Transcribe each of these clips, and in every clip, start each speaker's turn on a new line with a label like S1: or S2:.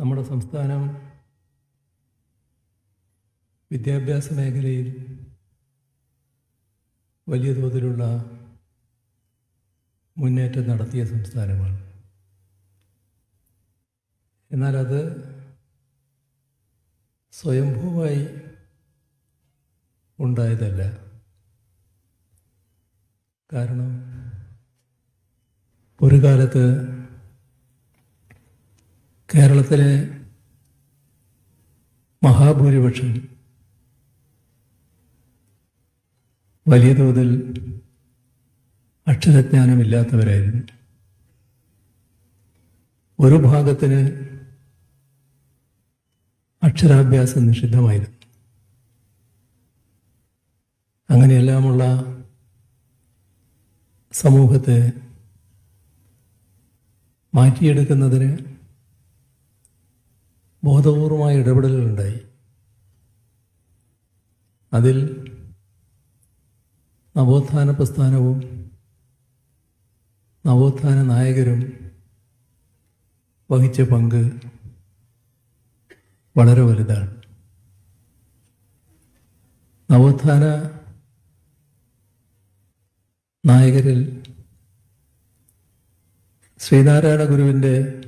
S1: നമ്മുടെ സംസ്ഥാനം വിദ്യാഭ്യാസ മേഖലയിൽ വലിയ തോതിലുള്ള മുന്നേറ്റം നടത്തിയ സംസ്ഥാനമാണ്. എന്നാൽ അത് സ്വയംഭൂവായി ഉണ്ടായതല്ല. കാരണം ഒരു കാലത്ത് കേരളത്തിലെ മഹാഭൂരിപക്ഷം വലിയ തോതിൽ അക്ഷരജ്ഞാനമില്ലാത്തവരായിരുന്നു. ഒരു ഭാഗത്തിന് അക്ഷരാഭ്യാസം നിഷിദ്ധമായിരുന്നു. അങ്ങനെയെല്ലാമുള്ള സമൂഹത്തെ മാറ്റിയെടുക്കുന്നതിന് ബോധപൂർവമായ ഇടപെടലുകളുണ്ടായി. അതിൽ നവോത്ഥാന പ്രസ്ഥാനവും നവോത്ഥാന നായകരും വഹിച്ച പങ്ക് വളരെ വലുതാണ്. നവോത്ഥാന നായകരിൽ ശ്രീനാരായണ ഗുരുവിന്റെ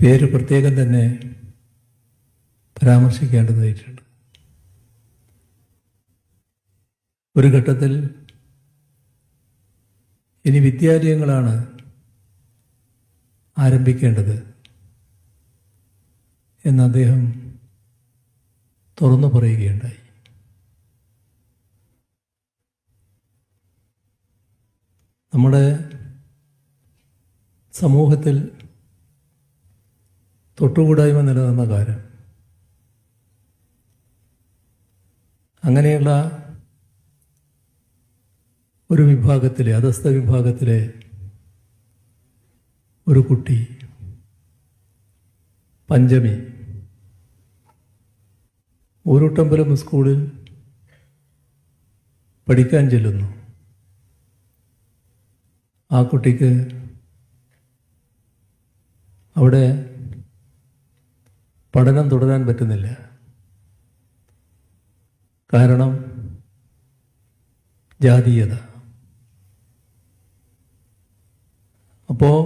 S1: പേര് പ്രത്യേകം തന്നെ പരാമർശിക്കേണ്ടതായിട്ടുണ്ട്. ഒരു ഘട്ടത്തിൽ ഇനി വിദ്യാലയങ്ങളാണ് ആരംഭിക്കേണ്ടത് എന്ന് അദ്ദേഹം തുറന്നു പറയുകയുണ്ടായി. നമ്മുടെ സമൂഹത്തിൽ തൊട്ടുകൂടായ്മ നിലനിന്ന കാര്യം. അങ്ങനെയുള്ള ഒരു വിഭാഗത്തിലെ അധസ്ഥ വിഭാഗത്തിലെ ഒരു കുട്ടി പഞ്ചമി ഊരുട്ടമ്പലം സ്കൂളിൽ പഠിക്കാൻ ചെല്ലുന്നു. ആ കുട്ടിക്ക് അവിടെ പഠനം തുടരാൻ പറ്റുന്നില്ല. കാരണം ജാതീയത. അപ്പോൾ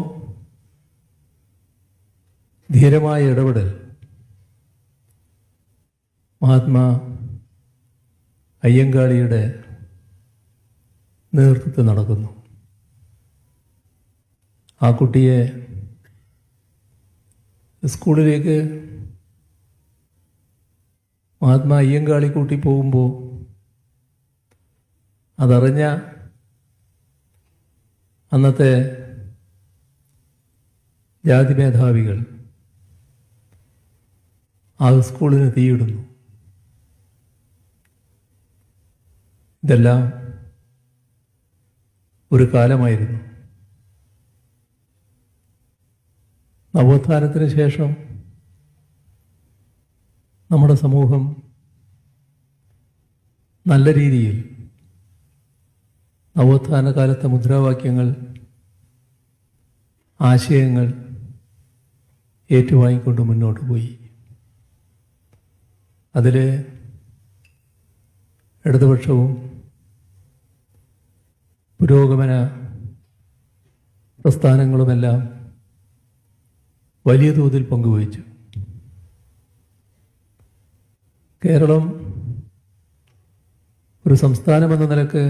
S1: ധീരമായ ഇടപെടൽ മഹാത്മാ അയ്യങ്കാളിയുടെ നേതൃത്വത്തിൽ നടക്കുന്നു. ആ കുട്ടിയെ സ്കൂളിലേക്ക് മഹാത്മാ അയ്യങ്കാളി കൂട്ടി പോകുമ്പോൾ അതറിഞ്ഞ അന്നത്തെ ജാതി മേധാവികൾ ആ സ്കൂളിന് തീയിടുന്നു. ഇതെല്ലാം ഒരു കാലമായിരുന്നു. നവോത്ഥാനത്തിന് ശേഷം നമ്മുടെ സമൂഹം നല്ല രീതിയിൽ നവോത്ഥാന കാലത്തെ മുദ്രാവാക്യങ്ങൾ ആശയങ്ങൾ ഏറ്റുവാങ്ങിക്കൊണ്ട് മുന്നോട്ട് പോയി. അതിൽ ഇടതുപക്ഷവും പുരോഗമന പ്രസ്ഥാനങ്ങളുമെല്ലാം വലിയ തോതിൽ പങ്കുവഹിച്ചു. കേരളം ഒരു സംസ്ഥാനമെന്ന നിലയ്ക്ക്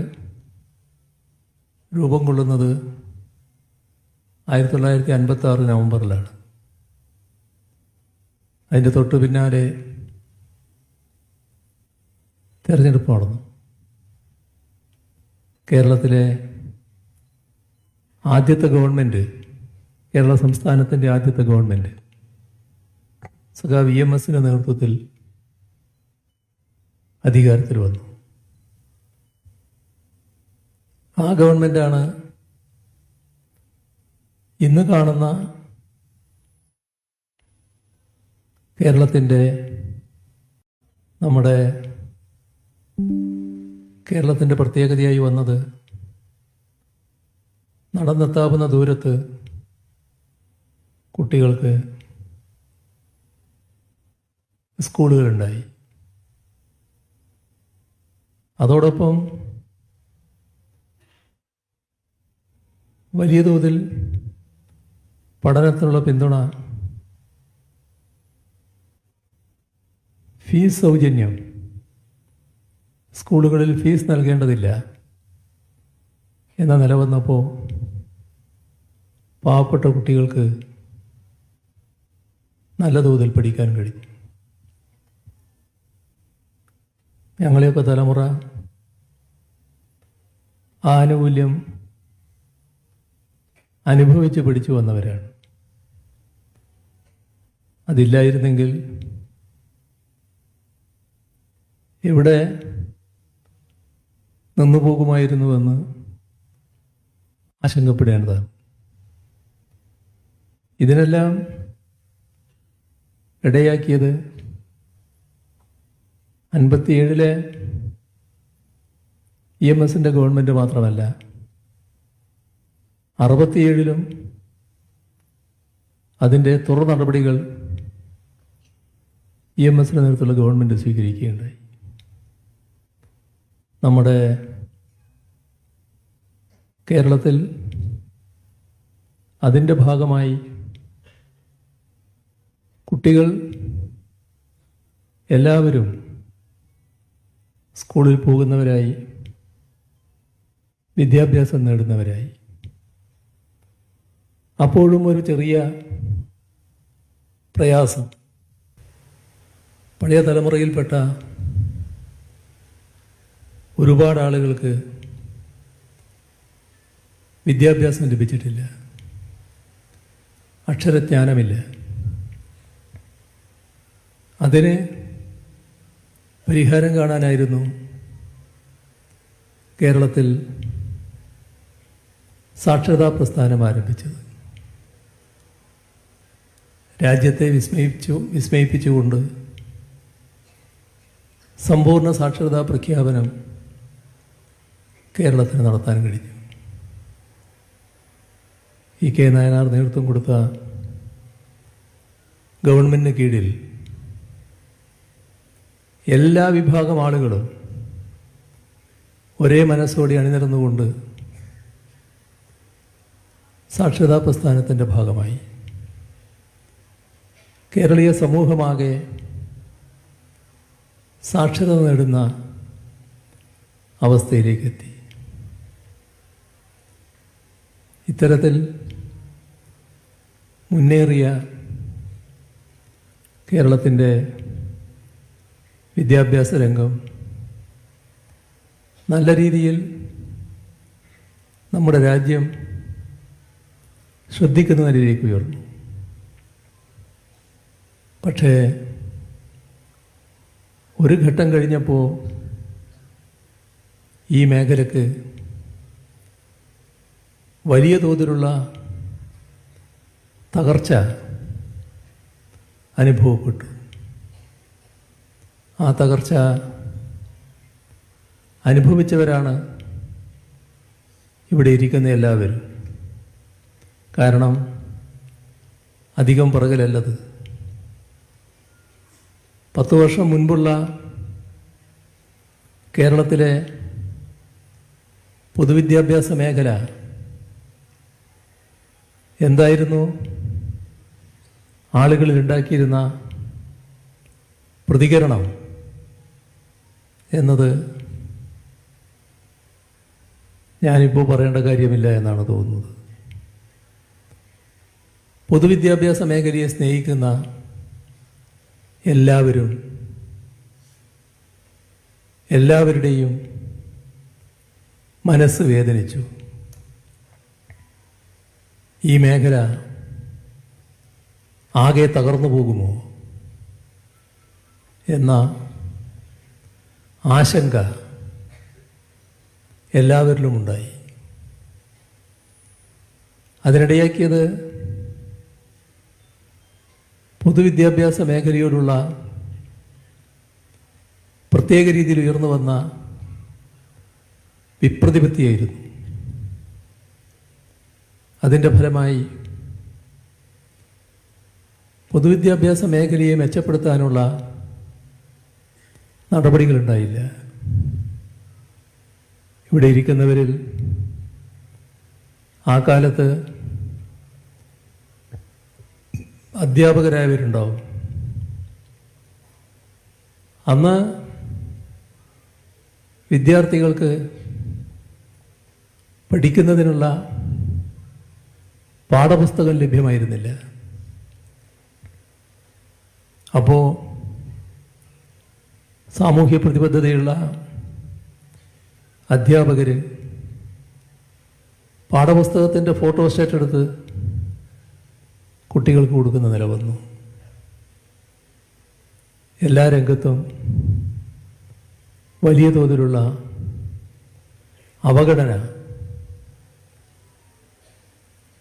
S1: രൂപം കൊള്ളുന്നത് ആയിരത്തി തൊള്ളായിരത്തി അൻപത്തി ആറ് നവംബറിലാണ്. അതിന്റെ തൊട്ട് പിന്നാലെ തെരഞ്ഞെടുപ്പ് നടന്നു കേരളത്തിലെ ആദ്യത്തെ ഗവൺമെന്റ് കേരള സംസ്ഥാനത്തിന്റെ ആദ്യത്തെ ഗവൺമെന്റ് സഖാ വി എം എസിന്റെ നേതൃത്വത്തിൽ അധികാരത്തിൽ വന്നു. ആ ഗവൺമെന്റാണ് ഇന്ന് കാണുന്ന കേരളത്തിന്റെ നമ്മുടെ കേരളത്തിന്റെ പ്രത്യേകതയായി വന്നത് നടന്നെത്താവുന്ന ദൂരത്ത് കുട്ടികൾക്ക് സ്കൂളുകളുണ്ടായി. അതോടൊപ്പം വലിയ തോതിൽ പഠനത്തിനുള്ള പിന്തുണ ഫീസ് സൗജന്യം. സ്കൂളുകളിൽ ഫീസ് നൽകേണ്ടതില്ല എന്ന നില വന്നപ്പോൾ പാവപ്പെട്ട കുട്ടികൾക്ക് നല്ല തോതിൽ പഠിക്കാൻ കഴിഞ്ഞു. ഞങ്ങളെയൊക്കെ തലമുറ ആനുകൂല്യം അനുഭവിച്ച് പിടിച്ചു വന്നവരാണ്. അതില്ലായിരുന്നെങ്കിൽ എവിടെ നിന്നു പോകുമായിരുന്നുവെന്ന് ആശങ്കപ്പെടേണ്ടതാണ്. ഇതിനെല്ലാം ഇടയാക്കിയത് അൻപത്തിയേഴിലെ ഇ എം എസിന്റെ ഗവൺമെന്റ് മാത്രമല്ല അറുപത്തിയേഴിലും അതിന്റെ തുടർ നടപടികൾ ഇ എം എസിന്റെ നേതൃത്വത്തിലുള്ള ഗവൺമെന്റ് സ്വീകരിക്കുകയുണ്ടായി. നമ്മുടെ കേരളത്തിൽ അതിന്റെ ഭാഗമായി കുട്ടികൾ എല്ലാവരും സ്കൂളിൽ പോകുന്നവരായി വിദ്യാഭ്യാസം നേടുന്നവരായി. അപ്പോഴും ഒരു ചെറിയ പ്രയാസം. പഴയ തലമുറയിൽപ്പെട്ട ഒരുപാട് ആളുകൾക്ക് വിദ്യാഭ്യാസം ലഭിച്ചിട്ടില്ല. അക്ഷരജ്ഞാനമില്ല. അതിന് പരിഹാരം കാണാനായിരുന്നു കേരളത്തിൽ സാക്ഷരതാ പ്രസ്ഥാനം ആരംഭിച്ചത്. രാജ്യത്തെ വിസ്മയിച്ചു വിസ്മയിപ്പിച്ചുകൊണ്ട് സമ്പൂർണ സാക്ഷരതാ പ്രഖ്യാപനം കേരളത്തിന് നടത്താൻ കഴിഞ്ഞു. ഇ കെ നായനാർ നേതൃത്വം കൊടുത്ത ഗവൺമെന്റിന് കീഴിൽ എല്ലാ വിഭാഗം ആളുകളും ഒരേ മനസ്സോടെ അണിനിരന്നുകൊണ്ട് സാക്ഷരതാ പ്രസ്ഥാനത്തിന്റെ ഭാഗമായി. കേരളീയ സമൂഹമാകെ സാക്ഷരത നേടുന്ന അവസ്ഥയിലേക്ക് എത്തി ഇത്തരത്തിൽ മുന്നേറിയ കേരളത്തിന്റെ വിദ്യാഭ്യാസ രംഗം നല്ല രീതിയിൽ നമ്മുടെ രാജ്യം ശ്രദ്ധിക്കുന്ന നിലയിലേക്ക് ഉയർന്നു. പക്ഷേ ഒരു ഘട്ടം കഴിഞ്ഞപ്പോൾ ഈ മേഖലക്ക് വലിയ തോതിലുള്ള തകർച്ച അനുഭവപ്പെട്ടു. ആ തകർച്ച അനുഭവിച്ചവരാണ് ഇവിടെ ഇരിക്കുന്ന എല്ലാവരും. കാരണം അധികം പുറകിലല്ലത് പത്ത് വർഷം മുൻപുള്ള കേരളത്തിലെ പൊതുവിദ്യാഭ്യാസ മേഖല എന്തായിരുന്നു? ആളുകളിൽ ഉണ്ടാക്കിയിരുന്ന പ്രതികരണം എന്നത് ഞാനിപ്പോൾ പറയേണ്ട കാര്യമില്ല എന്നാണ് തോന്നുന്നത്. പൊതുവിദ്യാഭ്യാസ മേഖലയെ സ്നേഹിക്കുന്ന എല്ലാവരും എല്ലാവരുടെയും മനസ്സ് വേദനിച്ചു. ഈ മേഖല ആകെ തകർന്നു പോകുമോ എന്ന ആശങ്ക എല്ലാവരിലും ഉണ്ടായി അതിനിടയാക്കിയത് പൊതുവിദ്യാഭ്യാസ മേഖലയോടുള്ള പ്രത്യേക രീതിയിൽ ഉയർന്നു വന്ന വിപ്രതിപത്തിയായിരുന്നു. അതിന്റെ ഫലമായി പൊതുവിദ്യാഭ്യാസ മേഖലയെ മെച്ചപ്പെടുത്താനുള്ള നടപടികളുണ്ടായില്ല. ഇവിടെ ഇരിക്കുന്നവരിൽ ആ കാലത്ത് അധ്യാപകരായവരുണ്ടാവും. അന്ന് വിദ്യാർത്ഥികൾക്ക് പഠിക്കുന്നതിനുള്ള പാഠപുസ്തകം ലഭ്യമായിരുന്നില്ല. അപ്പോൾ സാമൂഹ്യ പ്രതിബദ്ധതയുള്ള അധ്യാപകർ പാഠപുസ്തകത്തിന്റെ ഫോട്ടോസ്റ്റാറ്റ് എടുത്ത് കുട്ടികൾക്ക് കൊടുക്കുന്ന നില വന്നു എല്ലാ രംഗത്തും വലിയ തോതിലുള്ള അവഗണന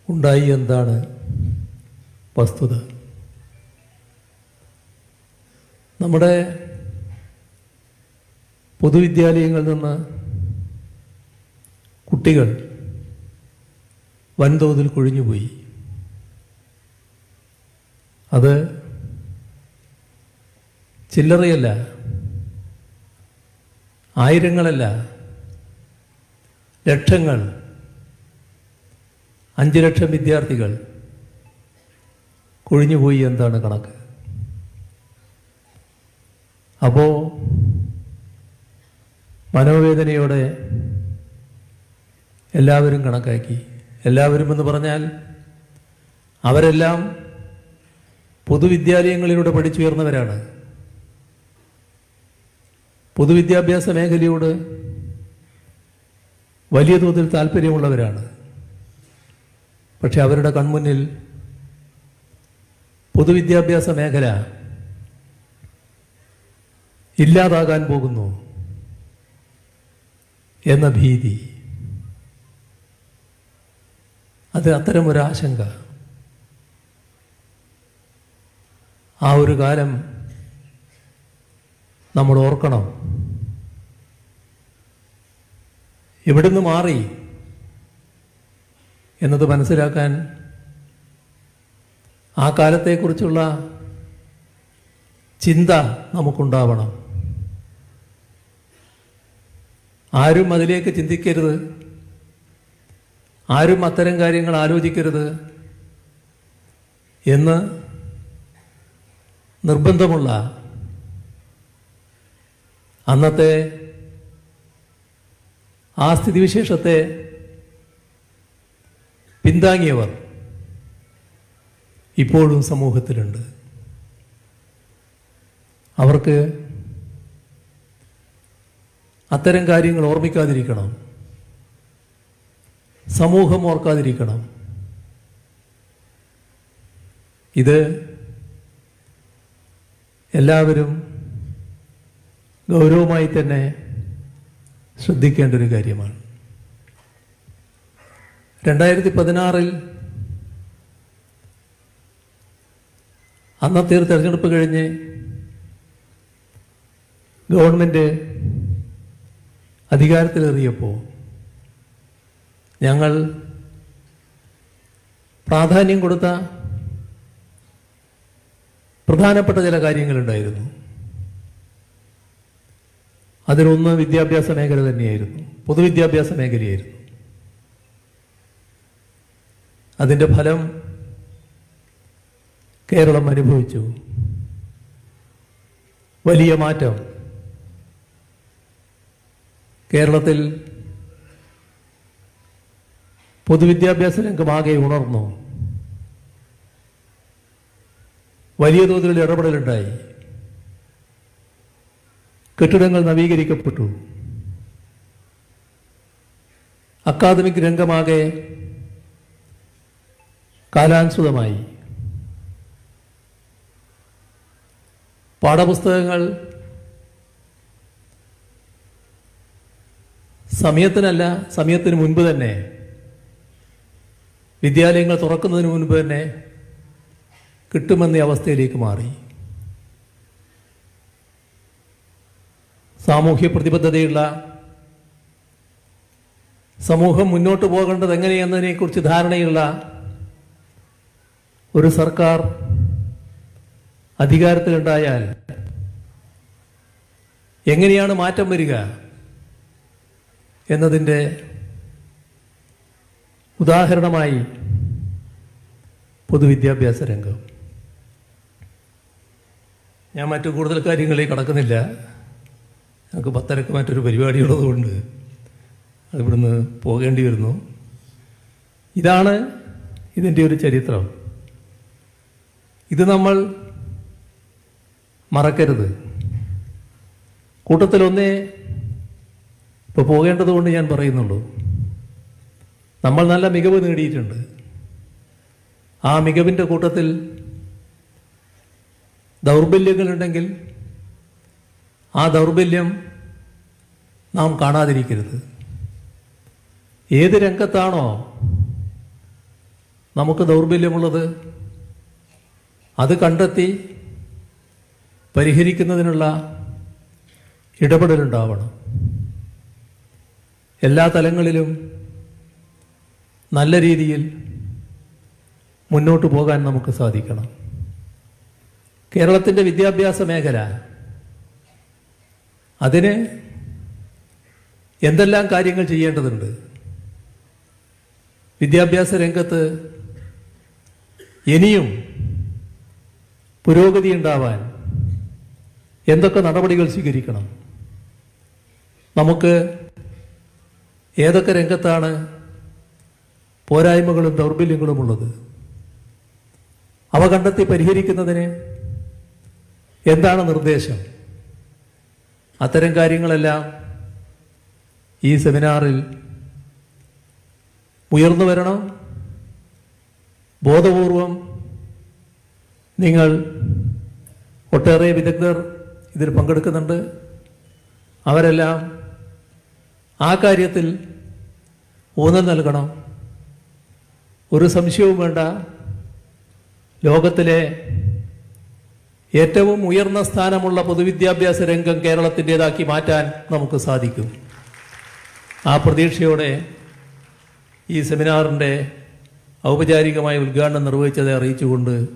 S1: ഉണ്ടായി എന്താണ് വസ്തുത. നമ്മുടെ പൊതുവിദ്യാലയങ്ങളിൽ നിന്ന് കുട്ടികൾ വൻതോതിൽ കൊഴിഞ്ഞുപോയി. അത് ചില്ലറയല്ല ആയിരങ്ങളല്ല ലക്ഷങ്ങൾ അഞ്ച് ലക്ഷം വിദ്യാർത്ഥികൾ കൊഴിഞ്ഞുപോയി എന്താണ് കണക്ക്. അപ്പോൾ മനോവേദനയോടെ എല്ലാവരും കണക്കാക്കി. എല്ലാവരും എന്ന് പറഞ്ഞാൽ അവരെല്ലാം പൊതുവിദ്യാലയങ്ങളിലൂടെ പഠിച്ചുയർന്നവരാണ്. പൊതുവിദ്യാഭ്യാസ മേഖലയോട് വലിയ തോതിൽ താല്പര്യമുള്ളവരാണ്. പക്ഷെ അവരുടെ കൺമുന്നിൽ പൊതുവിദ്യാഭ്യാസ മേഖല ഇല്ലാതാകാൻ പോകുന്നു എന്ന ഭീതി. അത് അത്തരമൊരു ആശങ്ക ആ ഒരു കാലം നമ്മൾ ഓർക്കണം. എവിടുന്ന് മാറി എന്നത് മനസ്സിലാക്കാൻ ആ കാലത്തെക്കുറിച്ചുള്ള ചിന്ത നമുക്കുണ്ടാവണം. ആരും അതിലേക്ക് ചിന്തിക്കരുത്. ആരും അത്തരം കാര്യങ്ങൾ ആലോചിക്കരുത് എന്ന് നിർബന്ധമുള്ള അന്നത്തെ ആ സ്ഥിതിവിശേഷത്തെ പിന്താങ്ങിയവർ ഇപ്പോഴും സമൂഹത്തിലുണ്ട്. അവർക്ക് അത്തരം കാര്യങ്ങൾ ഓർമ്മിക്കാതിരിക്കണം. സമൂഹം ഓർക്കാതിരിക്കണം. ഇത് എല്ലാവരും ഗൗരവമായി തന്നെ ശ്രദ്ധിക്കേണ്ട ഒരു കാര്യമാണ്. രണ്ടായിരത്തി പതിനാറിൽ അന്നത്തെ ഒരു തെരഞ്ഞെടുപ്പ് കഴിഞ്ഞ് ഗവൺമെന്റ് അധികാരത്തിലേറിയപ്പോൾ ഞങ്ങൾ പ്രാധാന്യം കൊടുത്ത പ്രധാനപ്പെട്ട ചില കാര്യങ്ങളുണ്ടായിരുന്നു. അതിലൊന്ന് വിദ്യാഭ്യാസ മേഖല തന്നെയായിരുന്നു. പൊതുവിദ്യാഭ്യാസ മേഖലയായിരുന്നു. അതിന്റെ ഫലം കേരളം അനുഭവിച്ചു. വലിയ മാറ്റം. കേരളത്തിൽ പൊതുവിദ്യാഭ്യാസ രംഗമാകെ ഉണർന്നു. വലിയ തോതിലുള്ള ഇടപെടലുണ്ടായി. കെട്ടിടങ്ങൾ നവീകരിക്കപ്പെട്ടു. അക്കാദമിക് രംഗമാകെ കാലാനുസൃതമായി. പാഠപുസ്തകങ്ങൾ സമയത്തിനല്ല സമയത്തിന് മുൻപ് തന്നെ വിദ്യാലയങ്ങൾ തുറക്കുന്നതിന് മുൻപ് തന്നെ കിട്ടുമെന്ന അവസ്ഥയിലേക്ക് മാറി. സാമൂഹ്യ പ്രതിബദ്ധതയുള്ള സമൂഹം മുന്നോട്ട് പോകേണ്ടത് എങ്ങനെയെന്നതിനെക്കുറിച്ച് ധാരണയുള്ള ഒരു സർക്കാർ അധികാരത്തിലുണ്ടായാൽ എങ്ങനെയാണ് മാറ്റം വരിക എന്നതിന്റെ ഉദാഹരണമായി പൊതുവിദ്യാഭ്യാസ രംഗം. ഞാൻ മറ്റു കൂടുതൽ കാര്യങ്ങളിൽ കടക്കുന്നില്ല. ഞങ്ങൾക്ക് പത്തരക്ക് മറ്റൊരു പരിപാടിയുള്ളതുകൊണ്ട് ഇവിടുന്ന് പോകേണ്ടി വരുന്നു. ഇതാണ് ഇതിന്റെ ഒരു ചരിത്രം. ഇത് നമ്മൾ മറക്കരുത്. കൂട്ടത്തിലൊന്നേ ഇപ്പോൾ പോകേണ്ടതുകൊണ്ട് ഞാൻ പറയുന്നുള്ളൂ. നമ്മൾ നല്ല മികവ് നേടിയിട്ടുണ്ട്. ആ മികവിന്റെ കൂട്ടത്തിൽ ദൗർബല്യങ്ങളുണ്ടെങ്കിൽ ആ ദൗർബല്യം നാം കാണാതിരിക്കരുത്. ഏത് രംഗത്താണോ നമുക്ക് ദൗർബല്യമുള്ളത് അത് കണ്ടെത്തി പരിഹരിക്കുന്നതിനുള്ള ഇടപെടലുണ്ടാവണം. എല്ലാ തലങ്ങളിലും നല്ല രീതിയിൽ മുന്നോട്ട് പോകാൻ നമുക്ക് സാധിക്കണം. കേരളത്തിന്റെ വിദ്യാഭ്യാസ മേഖല. അതിന് എന്തെല്ലാം കാര്യങ്ങൾ ചെയ്യേണ്ടതുണ്ട്? വിദ്യാഭ്യാസ രംഗത്ത് ഇനിയും പുരോഗതി ഉണ്ടാവാൻ എന്തൊക്കെ നടപടികൾ സ്വീകരിക്കണം? നമുക്ക് ഏതൊക്കെ രംഗത്താണ് പോരായ്മകളും ദൗർബല്യങ്ങളും ഉള്ളത് അവ കണ്ടെത്തി പരിഹരിക്കുന്നതിന് എന്താണ് നിർദ്ദേശം? അത്തരം കാര്യങ്ങളെല്ലാം ഈ സെമിനാറിൽ ഉയർന്നു വരണം? ബോധപൂർവം നിങ്ങൾ ഒട്ടേറെ വിദഗ്ധർ ഇതിൽ പങ്കെടുക്കുന്നുണ്ട്. അവരെല്ലാം ആ കാര്യത്തിൽ ഊന്നൽ നൽകണം? ഒരു സംശയവും വേണ്ട. ലോകത്തിലെ ഏറ്റവും ഉയർന്ന സ്ഥാനമുള്ള പൊതുവിദ്യാഭ്യാസ രംഗം കേരളത്തിന്റെതാക്കി മാറ്റാൻ നമുക്ക് സാധിക്കും. ആ പ്രതീക്ഷയോടെ ഈ സെമിനാറിന്റെ ഔപചാരികമായ ഉദ്ഘാടനം നിർവഹിച്ചതെ അറിയിച്ചുകൊണ്ട്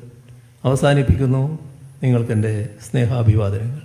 S1: അവസാനിപ്പിക്കുന്നു. നിങ്ങൾക്കെന്റെ സ്നേഹാഭിവാദനങ്ങൾ.